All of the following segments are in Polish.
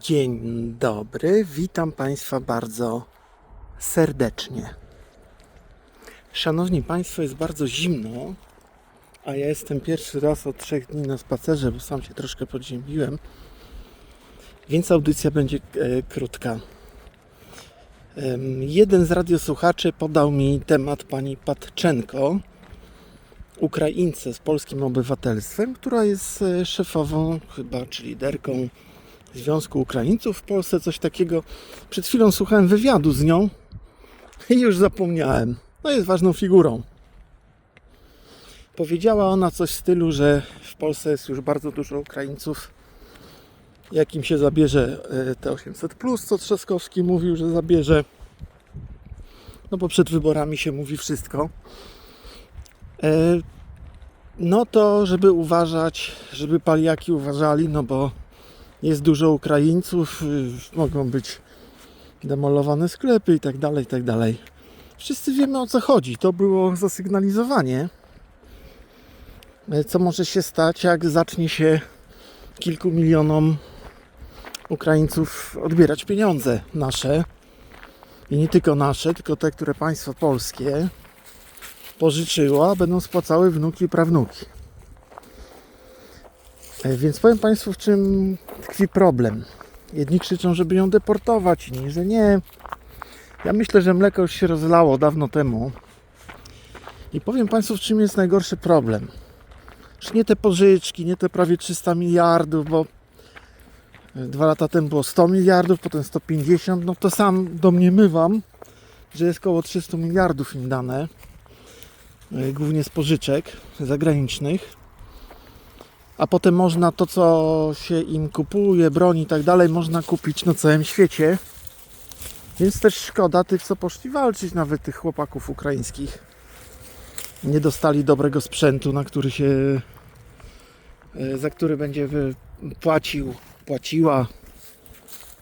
Dzień dobry, witam Państwa bardzo serdecznie. Szanowni Państwo, jest bardzo zimno, a ja jestem pierwszy raz od trzech dni na spacerze, bo sam się troszkę podziębiłem, więc audycja będzie e, krótka. Jeden z radiosłuchaczy podał mi temat pani Patczenko, Ukraińce z polskim obywatelstwem, która jest e, szefową chyba, czy liderką Związku Ukraińców w Polsce, coś takiego. Przed chwilą słuchałem wywiadu z nią i już zapomniałem. No jest ważną figurą. Powiedziała ona coś w stylu, że w Polsce jest już bardzo dużo Ukraińców. Jak im się zabierze e, te 800, co Trzaskowski mówił, że zabierze. No bo przed wyborami się mówi wszystko. E, No to, żeby uważać, żeby paliaki uważali, no bo jest dużo Ukraińców, y, mogą być demolowane sklepy i tak dalej, i tak dalej. Wszyscy wiemy o co chodzi. To było zasygnalizowanie, e, co może się stać, jak zacznie się kilku milionom Ukraińców odbierać pieniądze nasze. I nie tylko nasze, tylko te, które państwo polskie pożyczyło, a będą spłacały wnuki i prawnuki. E, Więc powiem Państwu, w czym tkwi problem. Jedni krzyczą, żeby ją deportować, inni, że nie. Ja myślę, że mleko już się rozlało dawno temu. I powiem Państwu, w czym jest najgorszy problem. Już nie te pożyczki, nie te prawie 300 miliardów, bo e, dwa lata temu było 100 miliardów, potem 150. No to sam domniemywam, że jest około 300 miliardów im dane, e, głównie z pożyczek zagranicznych a potem można to, co się im kupuje, broń i tak dalej, można kupić na całym świecie. Więc też szkoda tych, co poszli walczyć, nawet tych chłopaków ukraińskich. Nie dostali dobrego sprzętu, na który się, e, za który będzie płacił, płaciła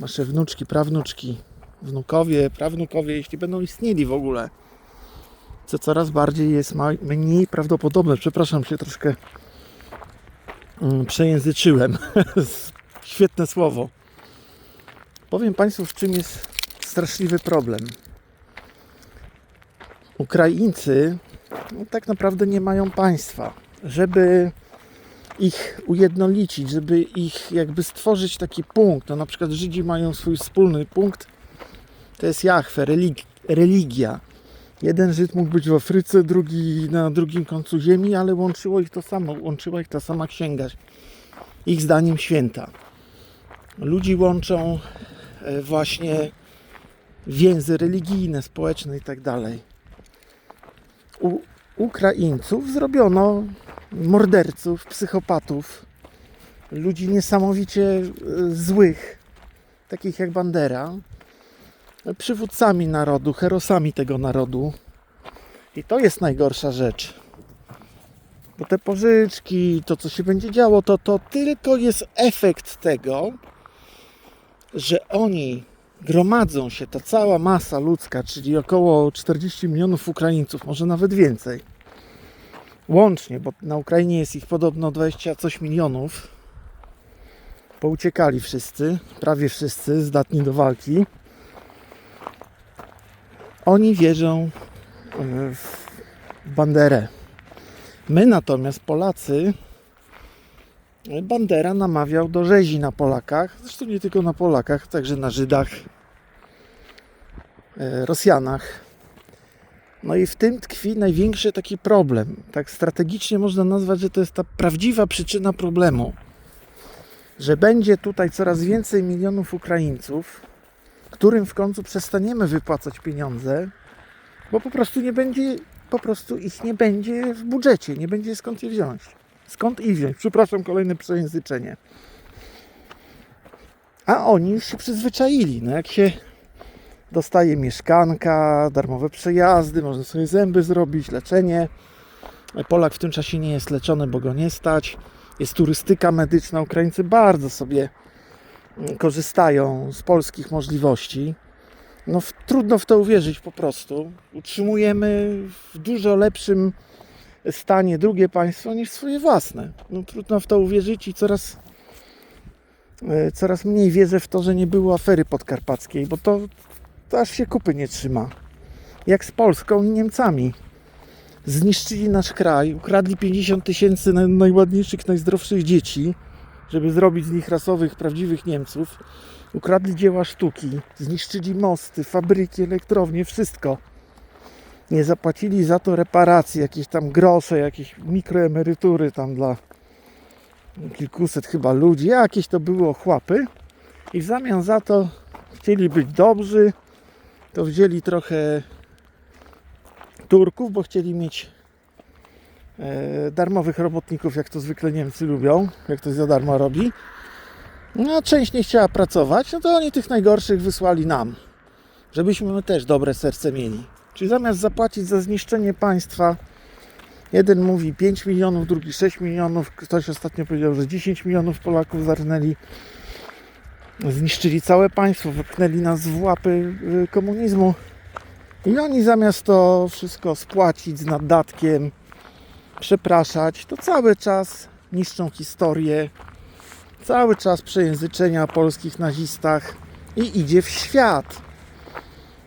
nasze wnuczki, prawnuczki, wnukowie, prawnukowie, jeśli będą istnieli w ogóle. Co coraz bardziej jest mniej prawdopodobne. Przepraszam się troszkę przejęzyczyłem. Świetne słowo. Powiem Państwu, w czym jest straszliwy problem. Ukraińcy no, tak naprawdę nie mają państwa. Żeby ich ujednolicić, żeby ich jakby stworzyć taki punkt, no na przykład Żydzi mają swój wspólny punkt, to jest relig- religia. Jeden Żyd mógł być w Afryce, drugi na drugim końcu ziemi, ale łączyło ich to samo, łączyła ich ta sama księga. Ich zdaniem święta. Ludzi łączą e, właśnie więzy religijne, społeczne i tak. U Ukraińców zrobiono morderców, psychopatów, ludzi niesamowicie e, złych, takich jak Bandera, przywódcami narodu, herosami tego narodu. I to jest najgorsza rzecz. Bo te pożyczki, to co się będzie działo, to, to tylko jest efekt tego, że oni gromadzą się, ta cała masa ludzka, czyli około 40 milionów Ukraińców, może nawet więcej. Łącznie, bo na Ukrainie jest ich podobno 20 coś milionów. Pouciekali wszyscy, prawie wszyscy, zdatni do walki. Oni wierzą e, w Banderę. My natomiast, Polacy, Bandera namawiał do rzezi na Polakach, zresztą nie tylko na Polakach, także na Żydach, e, Rosjanach. No i w tym tkwi największy taki problem. Tak strategicznie można nazwać, że to jest ta prawdziwa przyczyna problemu. Że będzie tutaj coraz więcej milionów Ukraińców, którym w końcu przestaniemy wypłacać pieniądze, bo po prostu nie będzie, po prostu ich nie będzie w budżecie, nie będzie skąd je wziąć. Skąd ich wziąć? Przepraszam, kolejne przejęzyczenie. A oni już się przyzwyczaili. No jak się dostaje mieszkanka, darmowe przejazdy, można sobie zęby zrobić, leczenie. Polak w tym czasie nie jest leczony, bo go nie stać. Jest turystyka medyczna. Ukraińcy bardzo sobie korzystają z polskich możliwości. No, w, trudno w to uwierzyć po prostu. Utrzymujemy w dużo lepszym stanie drugie państwo niż swoje własne. No, trudno w to uwierzyć i coraz e, coraz mniej wierzę w to, że nie było afery podkarpackiej, bo to, to aż się kupy nie trzyma. Jak z Polską i Niemcami. Zniszczyli nasz kraj, ukradli 50 tysięcy naj- najładniejszych, najzdrowszych dzieci, żeby zrobić z nich rasowych, prawdziwych Niemców. Ukradli dzieła sztuki, zniszczyli mosty, fabryki, elektrownie, wszystko. Nie zapłacili za to reparacji, jakieś tam grosze, jakieś mikroemerytury tam dla kilkuset chyba ludzi, jakieś to były ochłapy. I w zamian za to chcieli być dobrzy, to wzięli trochę Turków, bo chcieli mieć darmowych robotników, jak to zwykle Niemcy lubią, jak to za darmo robi. No, a część nie chciała pracować, no to oni tych najgorszych wysłali nam, żebyśmy my też dobre serce mieli. Czyli zamiast zapłacić za zniszczenie państwa, jeden mówi 5 milionów, drugi 6 milionów, ktoś ostatnio powiedział, że 10 milionów Polaków zarnęli, zniszczyli całe państwo, wypchnęli nas w łapy y, komunizmu. I oni zamiast to wszystko spłacić z naddatkiem, przepraszać, to cały czas niszczą historię, cały czas przejęzyczenia polskich nazistach i idzie w świat.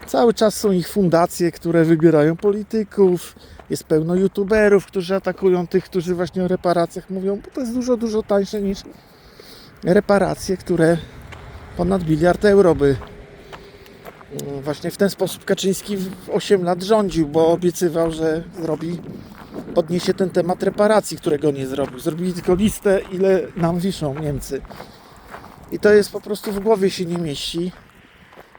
Cały czas są ich fundacje, które wybierają polityków, jest pełno youtuberów, którzy atakują tych, którzy właśnie o reparacjach mówią, bo to jest dużo, dużo tańsze niż reparacje, które ponad biliard euro by Mm, Właśnie w ten sposób Kaczyński w 8 lat rządził, bo obiecywał, że zrobi, podniesie ten temat reparacji, którego nie zrobił. Zrobili tylko listę, ile nam wiszą Niemcy. I to jest po prostu w głowie się nie mieści.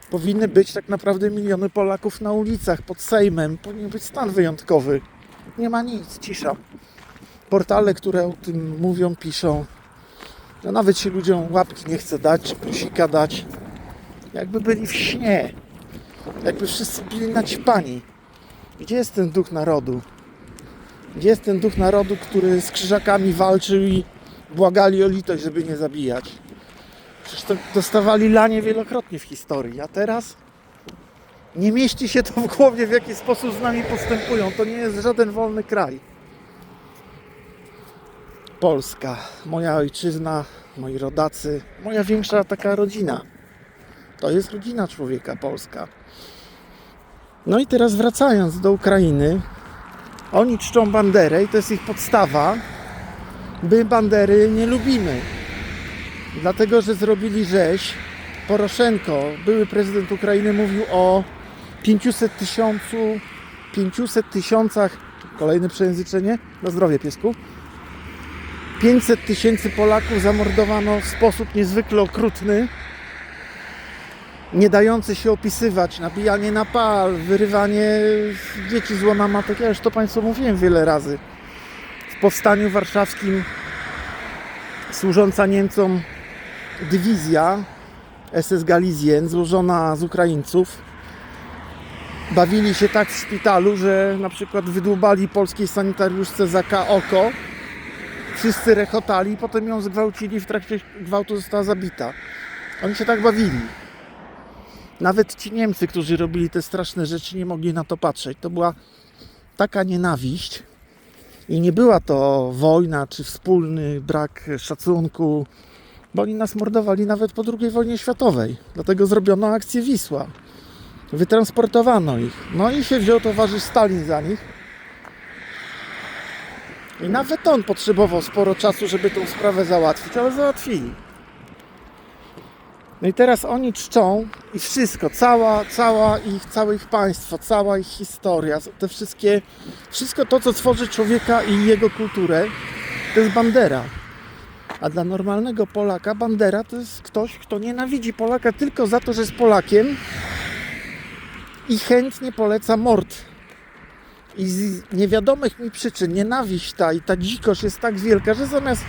Powinny być tak naprawdę miliony Polaków na ulicach, pod Sejmem. Powinien być stan wyjątkowy. Nie ma nic, cisza. Portale, które o tym mówią, piszą. No nawet się ludziom łapki nie chce dać, czy plusika dać jakby byli w śnie, jakby wszyscy byli naćpani. Gdzie jest ten duch narodu? Jest ten duch narodu, który z krzyżakami walczył i błagali o litość, żeby nie zabijać? Przecież to dostawali lanie wielokrotnie w historii, a teraz nie mieści się to w głowie, w jaki sposób z nami postępują. To nie jest żaden wolny kraj. Polska, moja ojczyzna, moi rodacy, moja większa taka rodzina. To jest rodzina człowieka polska. No i teraz wracając do Ukrainy, oni czczą banderę i to jest ich podstawa. My bandery nie lubimy. Dlatego, że zrobili rzeź. Poroszenko, były prezydent Ukrainy, mówił o 500 tysiącu, 500 tysiącach, kolejne przejęzyczenie, na zdrowie piesku, 500 tysięcy Polaków zamordowano w sposób niezwykle okrutny nie dający się opisywać, nabijanie na pal, wyrywanie dzieci z łona matek. Ja już to Państwu mówiłem wiele razy. W powstaniu warszawskim służąca Niemcom dywizja SS Galizien złożona z Ukraińców bawili się tak w szpitalu, że na przykład wydłubali polskiej sanitariuszce za oko, wszyscy rechotali, potem ją zgwałcili, w trakcie gwałtu została zabita. Oni się tak bawili. Nawet ci Niemcy, którzy robili te straszne rzeczy, nie mogli na to patrzeć. To była taka nienawiść. I nie była to wojna czy wspólny brak szacunku, bo oni nas mordowali nawet po II wojnie światowej. Dlatego zrobiono akcję Wisła. Wytransportowano ich. No i się wziął towarzysz Stalin za nich. I nawet on potrzebował sporo czasu, żeby tą sprawę załatwić, ale załatwili. No i teraz oni czczą i wszystko, cała, cała ich, całe ich państwo, cała ich historia, te wszystkie, wszystko to, co tworzy człowieka i jego kulturę, to jest bandera. A dla normalnego Polaka bandera to jest ktoś, kto nienawidzi Polaka tylko za to, że jest Polakiem i chętnie poleca mord. I z niewiadomych mi przyczyn nienawiść ta i ta dzikość jest tak wielka, że zamiast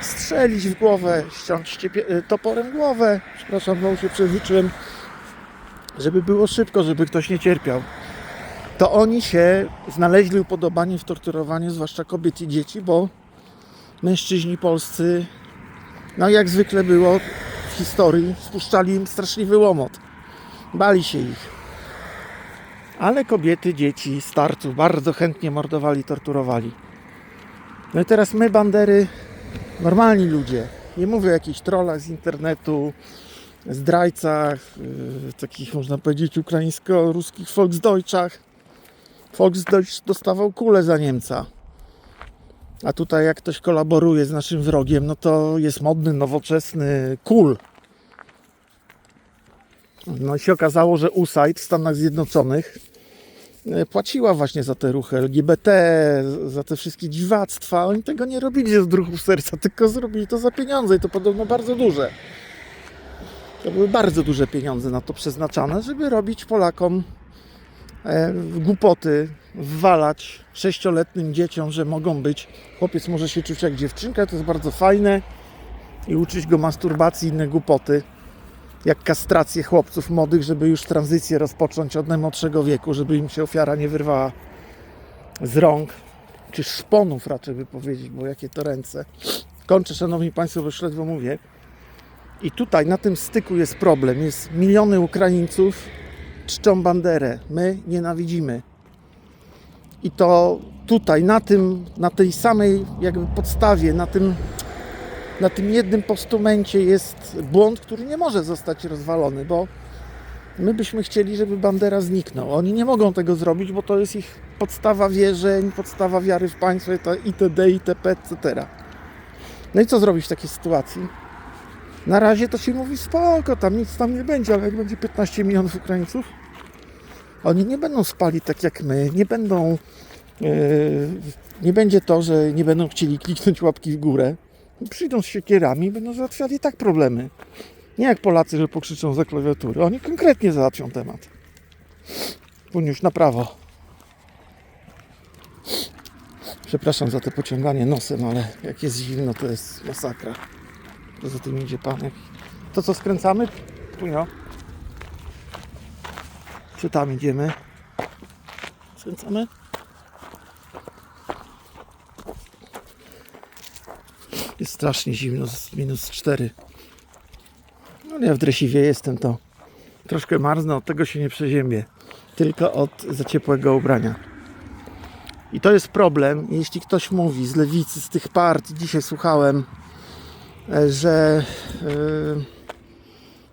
strzelić w głowę, ściąć e, toporem głowę, przepraszam, znowu się przezliczyłem, żeby było szybko, żeby ktoś nie cierpiał. To oni się znaleźli upodobanie w torturowaniu, zwłaszcza kobiet i dzieci, bo mężczyźni polscy, no jak zwykle było w historii, spuszczali im straszliwy łomot. Bali się ich. Ale kobiety, dzieci, starców bardzo chętnie mordowali, torturowali. No i teraz my, bandery, normalni ludzie, Nie mówię o jakichś trollach z internetu, zdrajcach, yy, takich można powiedzieć ukraińsko-ruskich Volksdeutschach. Volksdeutsch dostawał kulę za Niemca. A tutaj jak ktoś kolaboruje z naszym wrogiem, no to jest modny, nowoczesny kul. No i się okazało, że USAID w Stanach Zjednoczonych płaciła właśnie za te ruchy LGBT, za te wszystkie dziwactwa. Oni tego nie robili z druchów serca, tylko zrobili to za pieniądze i to podobno bardzo duże. To były bardzo duże pieniądze na to przeznaczane, żeby robić Polakom e, głupoty, wwalać sześcioletnim dzieciom, że mogą być, chłopiec może się czuć jak dziewczynka, to jest bardzo fajne i uczyć go masturbacji i inne głupoty jak kastrację chłopców młodych, żeby już tranzycję rozpocząć od najmłodszego wieku, żeby im się ofiara nie wyrwała z rąk, czy szponów raczej by powiedzieć, bo jakie to ręce. Kończę, szanowni państwo, bo już ledwo mówię. I tutaj na tym styku jest problem. Jest miliony Ukraińców czczą banderę. My nienawidzimy. I to tutaj, na tym, na tej samej jakby podstawie, na tym na tym jednym postumencie jest błąd, który nie może zostać rozwalony, bo my byśmy chcieli, żeby Bandera zniknął. Oni nie mogą tego zrobić, bo to jest ich podstawa wierzeń, podstawa wiary w państwo itd., itp., etc. No i co zrobić w takiej sytuacji? Na razie to się mówi spoko, tam nic tam nie będzie, ale jak będzie 15 milionów Ukraińców, oni nie będą spali tak jak my, nie będą... Yy, nie będzie to, że nie będą chcieli kliknąć łapki w górę, przyjdą z siekierami będą załatwiali tak problemy. Nie jak Polacy, że pokrzyczą za klawiatury. Oni konkretnie załatwią temat. Puniuś na prawo. Przepraszam za to pociąganie nosem, ale jak jest zimno, to jest masakra. Poza tym idzie panek. To co skręcamy? Punio. Czy tam idziemy? Skręcamy? Strasznie zimno, minus 4. No ja w dresiwie jestem, to troszkę marznę, od tego się nie przeziębię. Tylko od za ciepłego ubrania. I to jest problem, jeśli ktoś mówi z lewicy, z tych partii, dzisiaj słuchałem, e, że,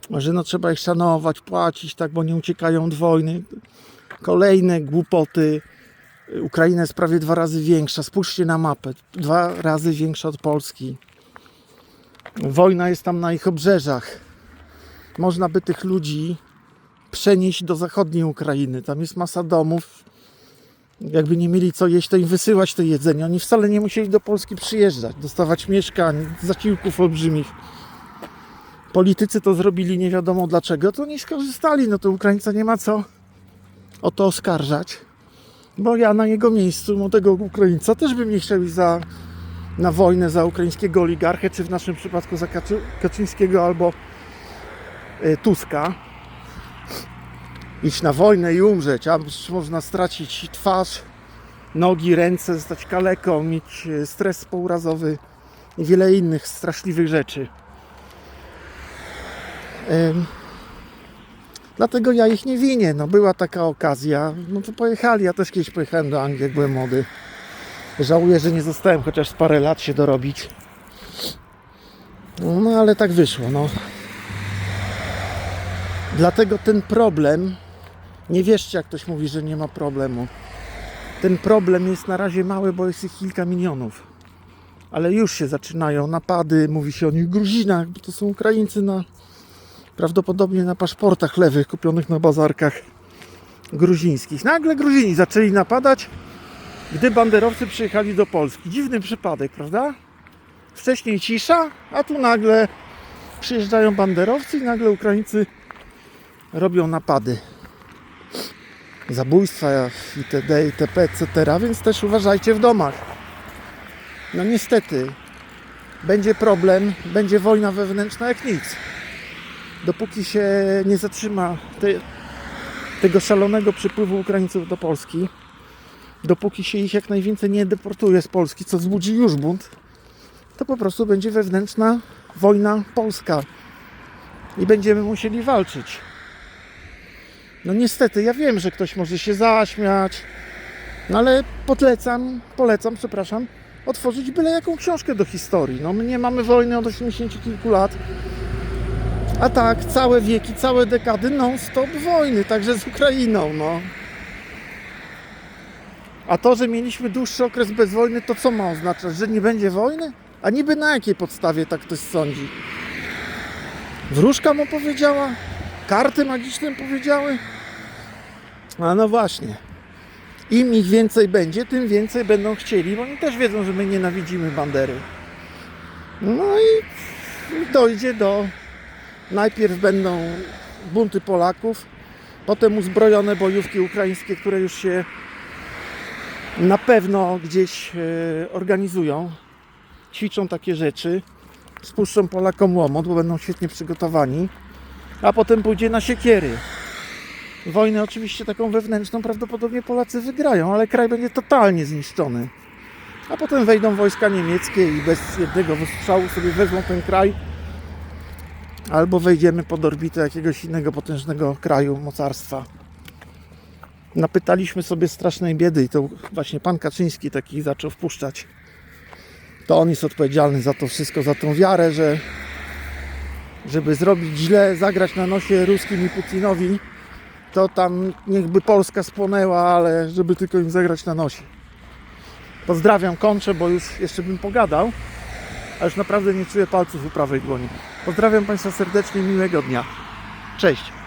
yy, że no trzeba ich szanować, płacić, tak, bo nie uciekają od wojny. Kolejne głupoty. Ukraina jest prawie dwa razy większa. Spójrzcie na mapę. Dwa razy większa od Polski. Wojna jest tam na ich obrzeżach. Można by tych ludzi przenieść do zachodniej Ukrainy. Tam jest masa domów. Jakby nie mieli co jeść, to im wysyłać to jedzenie. Oni wcale nie musieli do Polski przyjeżdżać, dostawać mieszkań, zasiłków olbrzymich. Politycy to zrobili nie wiadomo dlaczego, to nie skorzystali. No to Ukraińca nie ma co o to oskarżać. Bo ja na jego miejscu, młodego Ukraińca, też bym nie chciał za, na wojnę za ukraińskiego oligarchę, czy w naszym przypadku za Kaczy, Kaczyńskiego albo y, Tuska. Iść na wojnę i umrzeć, a można stracić twarz, nogi, ręce, zostać kaleką, mieć y, stres pourazowy i wiele innych straszliwych rzeczy. Ym, Dlatego ja ich nie winię. No była taka okazja, no to pojechali. Ja też kiedyś pojechałem do Anglii, jak byłem młody. Żałuję, że nie zostałem chociaż parę lat się dorobić. No ale tak wyszło, no. Dlatego ten problem, nie wierzcie jak ktoś mówi, że nie ma problemu. Ten problem jest na razie mały, bo jest ich kilka milionów. Ale już się zaczynają napady, mówi się o nich Gruzinach, bo to są Ukraińcy na prawdopodobnie na paszportach lewych kupionych na bazarkach gruzińskich. Nagle Gruzini zaczęli napadać, gdy banderowcy przyjechali do Polski. Dziwny przypadek, prawda? Wcześniej cisza, a tu nagle przyjeżdżają banderowcy i nagle Ukraińcy robią napady. Zabójstwa itd., itp., etc., więc też uważajcie w domach. No niestety, będzie problem, będzie wojna wewnętrzna jak nic dopóki się nie zatrzyma te, tego szalonego przypływu Ukraińców do Polski, dopóki się ich jak najwięcej nie deportuje z Polski, co wzbudzi już bunt, to po prostu będzie wewnętrzna wojna polska i będziemy musieli walczyć. No niestety, ja wiem, że ktoś może się zaśmiać, no ale polecam, polecam, przepraszam, otworzyć byle jaką książkę do historii. No my nie mamy wojny od 80 kilku lat. A tak, całe wieki, całe dekady non-stop wojny, także z Ukrainą, no. A to, że mieliśmy dłuższy okres bez wojny, to co ma oznaczać? Że nie będzie wojny? A niby na jakiej podstawie tak ktoś sądzi? Wróżka mu powiedziała? Karty magiczne powiedziały? A no właśnie. Im ich więcej będzie, tym więcej będą chcieli, bo oni też wiedzą, że my nienawidzimy bandery. No i dojdzie do. Najpierw będą bunty Polaków, potem uzbrojone bojówki ukraińskie, które już się na pewno gdzieś e, organizują. Ćwiczą takie rzeczy, spuszczą Polakom łomot, bo będą świetnie przygotowani, a potem pójdzie na siekiery. Wojnę oczywiście taką wewnętrzną prawdopodobnie Polacy wygrają, ale kraj będzie totalnie zniszczony. A potem wejdą wojska niemieckie i bez jednego wystrzału sobie wezmą ten kraj. Albo wejdziemy pod orbitę jakiegoś innego potężnego kraju, mocarstwa. Napytaliśmy sobie strasznej biedy i to właśnie pan Kaczyński taki zaczął wpuszczać. To on jest odpowiedzialny za to wszystko, za tą wiarę, że żeby zrobić źle, zagrać na nosie ruskim i Putinowi, to tam niechby Polska spłonęła, ale żeby tylko im zagrać na nosie. Pozdrawiam, kończę, bo już jeszcze bym pogadał, a już naprawdę nie czuję palców u prawej dłoni. Pozdrawiam Państwa serdecznie, miłego dnia. Cześć.